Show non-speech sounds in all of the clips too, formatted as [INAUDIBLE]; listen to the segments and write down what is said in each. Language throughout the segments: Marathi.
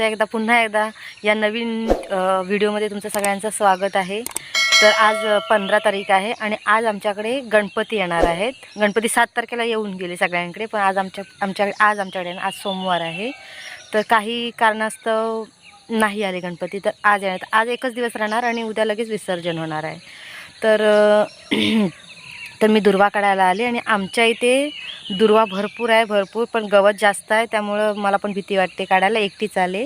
सगळ्यांचं एकदा पुन्हा एकदा या नवीन व्हिडिओमध्ये तुमचं सगळ्यांचं स्वागत आहे. तर आज पंधरा तारीख आहे आणि आज आमच्याकडे गणपती येणार आहेत. गणपती सात तारखेला येऊन गेले सगळ्यांकडे पण आज आमच्या आमच्याकडे आज आमच्याकडे आज सोमवार आहे. तर काही कारणास्तव नाही आले गणपती तर आज येणार आज एकच दिवस राहणार आणि उद्या लगेच विसर्जन होणार आहे. तर [CLEARS THROAT] तर मी दुर्वा काढायला आले आणि आमच्या इथे दुर्वा भरपूर आहे भरपूर पण गवत जास्त आहे त्यामुळं मला पण भीती वाटते काढायला एकटीच आले.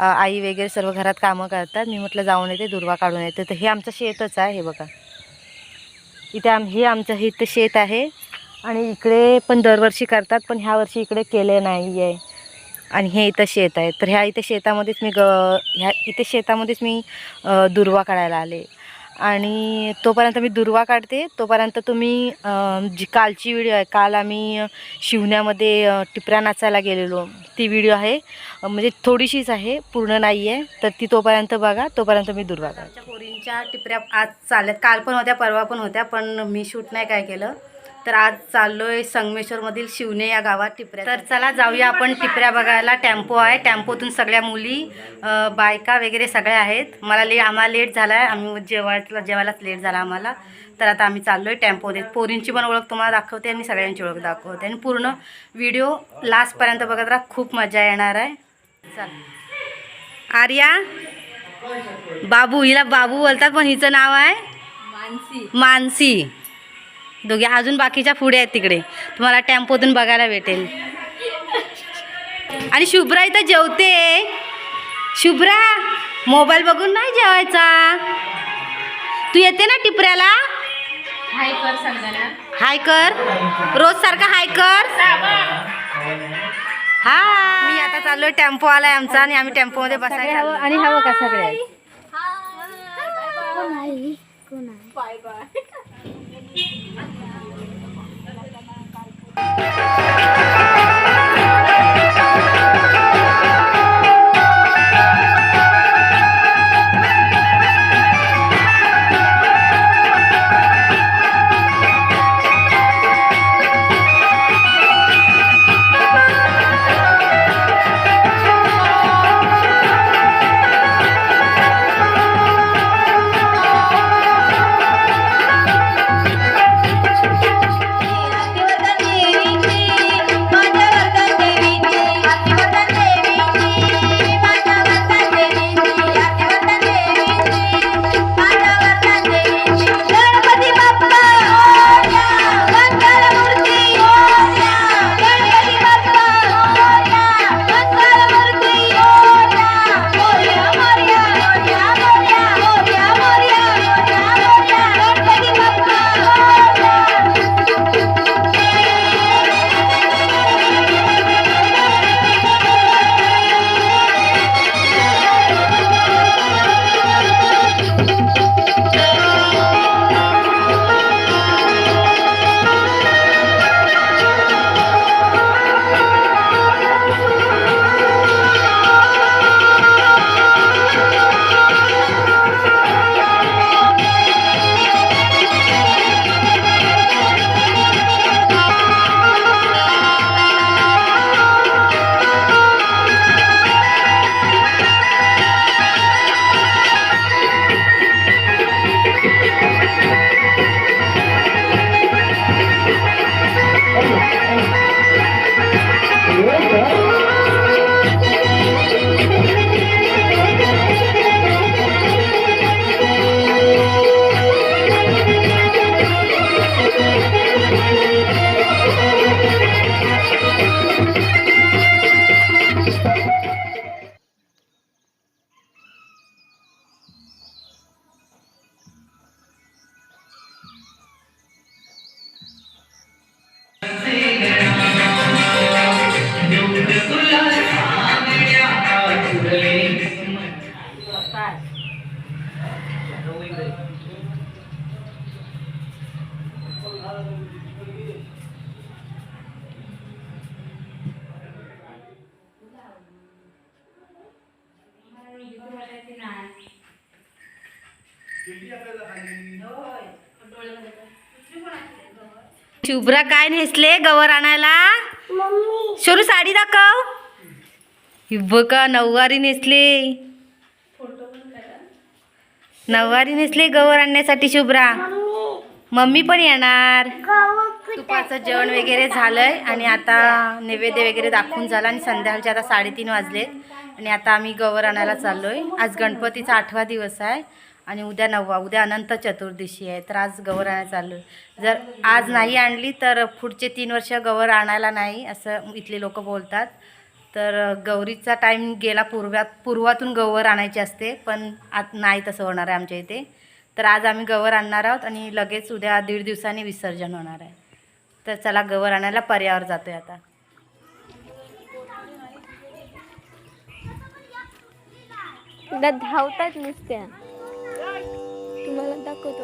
आई वगैरे सर्व घरात कामं करतात. मी म्हटलं जाऊन येते दुर्वा काढून येते. तर हे आमचं शेतच आहे हे बघा. इथे आम हे आमचं हे इथं शेत आहे. आणि इकडे पण दरवर्षी करतात पण ह्या वर्षी इकडे केले नाही आहे आणि हे इथं शेत आहे. तर ह्या इथे शेतामध्येच मी ग ह्या इथे शेतामध्येच मी दुर्वा काढायला आले. आणि तोपर्यंत मी दुर्वा काढते. तोपर्यंत तुम्ही जी कालची व्हिडिओ आहे काल आम्ही शिवण्यामध्ये टिपऱ्या नाचायला गेलेलो. ती व्हिडिओ आहे म्हणजे थोडीशीच आहे पूर्ण नाही आहे तर ती तोपर्यंत बघा तोपर्यंत मी दुर्वा काढते. पोरींच्या टिपऱ्या आज चालत काल पण होत्या परवा पण होत्या पण मी शूट नाही काय केलं. तर आज चाललोय संगमेश्वरमधील शिवणे या गावात टिपऱ्या तर चला जाऊया आपण टिपऱ्या बघायला. टेम्पो आहे. टेम्पोतून सगळ्या मुली बायका वगैरे सगळ्या आहेत. मला ले आम्हाला लेट झाला आहे आम्ही जेवायला जेवायलाच लेट झाला आम्हाला. तर आता आम्ही चाललोय टेम्पोमध्ये पोरींची पण ओळख तुम्हाला दाखवते आणि सगळ्यांची ओळख दाखवते. आणि पूर्ण व्हिडिओ लास्टपर्यंत बघत राहा. खूप मजा येणार आहे. चल. आर्या? बाबू हिला बाबू बोलतात पण हिचं नाव आहे? मानसी. मानसी. दोघे अजून बाकीच्या पुढे आहेत तिकडे. तुम्हाला टेम्पोतून बघायला भेटेल. आणि शुभ्रा इथं जेवते. शुभ्रा मोबाईल बघून नाही जेवायचा? तू येते ना टिपऱ्याला? हाय कर सांगायला. हाय कर. रोज सारखा हाय कर. हा मी आता चाललोय टेम्पो आलाय आमचा आणि आम्ही टेम्पोमध्ये बसायला हवं आणि हवं का सगळे? शुभ्रा काय नेसले गवर आणायला? शोरू साडी दाखव. बघा नऊवारी नेसले. नऊवारी नेसले गवर आणण्यासाठी शुभ्रा. मम्मी. पण येणार. दुपारचं जेवण वगैरे झालंय आणि आता नैवेद्य वगैरे दाखवून झालं आणि संध्याकाळचे आता साडेतीन वाजलेत. आणि आता आम्ही गवर आणायला चाललोय. आज गणपतीचा आठवा दिवस आहे. आणि उद्या नववा उद्या अनंत चतुर्दशी आहे. तर आज गवर आणायला चाललोय. जर आज नाही आणली तर पुढचे तीन वर्ष गवर आणायला नाही असं इथले लोक बोलतात. तर गौरीचा टाईम गेला पूर्वात पूर्वातून गवर आणायची असते पण आत नाही तसं होणार आहे आमच्या इथे. तर आज आम्ही गवर आणणार आहोत आणि लगेच उद्या दीड दिवसांनी विसर्जन होणार आहे. तर चला गवर आणायला पर्यावर जातो आहे आता धावतात नुसत्या. तुम्हाला दाखवतो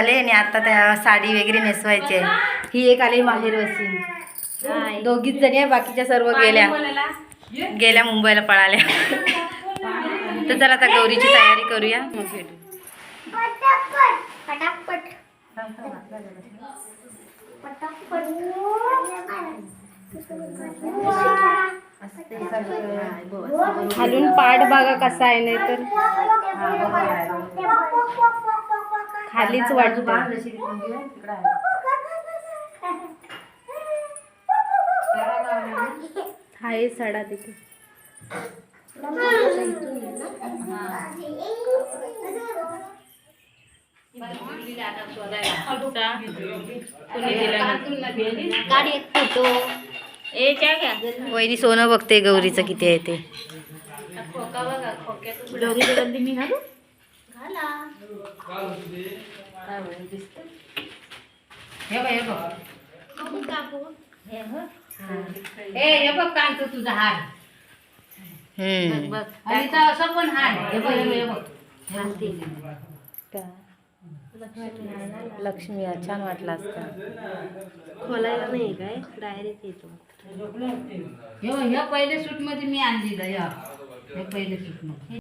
झाले आणि आता त्या साडी वगैरे नेसवायची. आहे ही एक आली माहेर वसीन दोघीच जणी आहे बाकीच्या सर्व गेल्या. गेल्या मुंबईला पळाल्या. तर चला आता गौरीची तयारी करूया. खालून पाठ बघा कसा आहे नाही तर. खालीच वाटतं. हाय सडा तिथे. वहिनी सोनं बघते गौरीचं किती आहे ते. खोका बघा घालू घाला बघू काकू. हे बघ. हे. बघ कांतो तुझा हार. हम्म. आणि इथं असं पण हार. हे बघ हे बघ. लक्ष्मी आहे, छान वाटलं असतं. खोलायला नाही काय? डायरेक्ट येतो. हे बघ, ह्या पहिले सूटमध्ये मी आणली हे पहिले सूटमध्ये